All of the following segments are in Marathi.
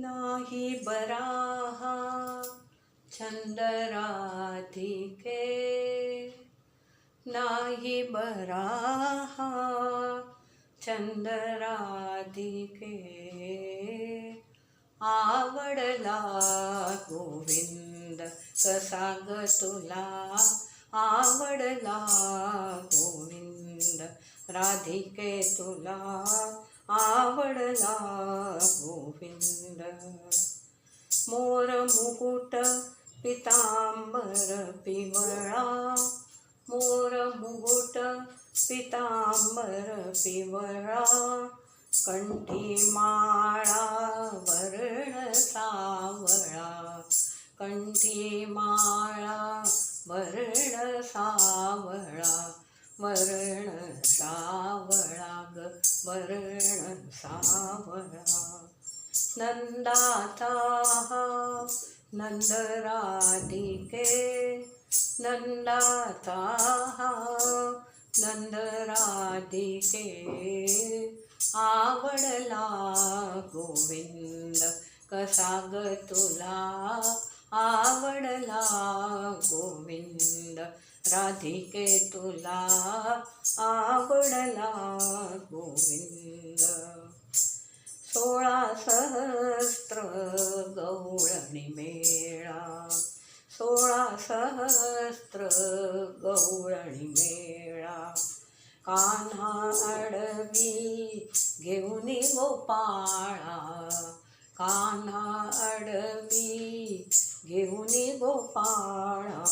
नाही बराहा छंदराधिके नाही बराहा छंदराधिके आवडला गोविंद कसा ग तुला आवडला गोविंद राधिके तुला आवडला गोविंद. मोर मुकुट पितांबर पिवळा. मोर मुकुट पितांबर पिवळा. कंठी माळा वर्ण सावळा. कंठी माळा वर्ण सावळा. वर्ण सावळा. ग वर्ण सावळा नंदाता नंदराधिके। नंदाता नंदराधिके। आवडला गोविंद कसा ग तुला? आवडला गोविंद राधिके तुला? आ सोळा सहस्त्र गौळणी मेळा सोळा सहस्त्र गवळणी मेळा कान्हा अडवी घेऊन गोपाळा कान्हा अडवी घेऊन गोपाळा.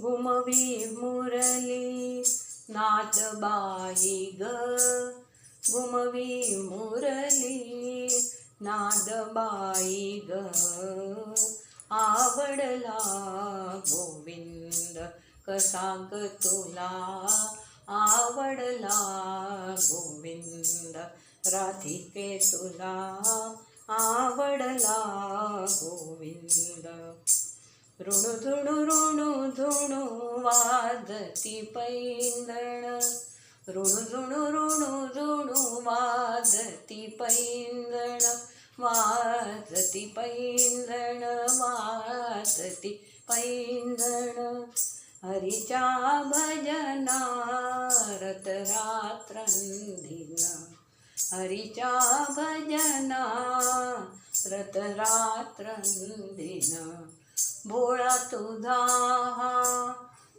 घुमवी मुरली नादबाई ग. घुमवी मुरली नादबाई ग. आवडला गोविंद कसा ग तुला? आवडला गोविंद राधिके तुला? आवडला गोविंद. ऋणु धुणु ऋणु धुणु वादती पैंदण ऋणु ऋणु ऋणु ऋणु वाजती पैंदण वाजती पैंदण वाजती पैंदण हरीच्या भजनारत रात्रंदिन हरीच्या भजना रत रात्रंदिन भोळा तुझा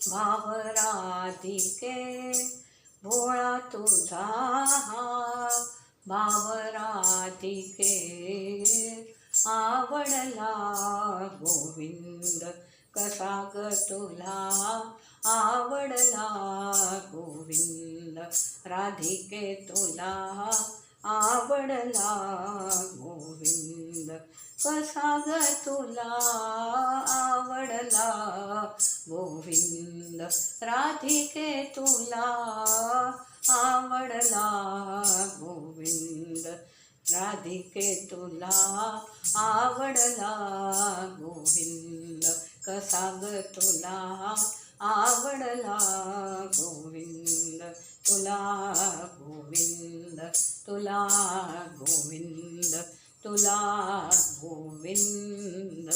भावराधिके भोळा तुझा हा भावराधिके आवडला गोविंद कसा ग तुला? आवडला गोविंद राधिके तुला? आवडला गोविंद कसा ग तुला? गोविंद राधिके तुला आवडला गोविंद राधिके तुला आवडला गोविंद कसा ग तुला आवडला गोविंद तुला गोविंद तुला गोविंद तुला गोविंद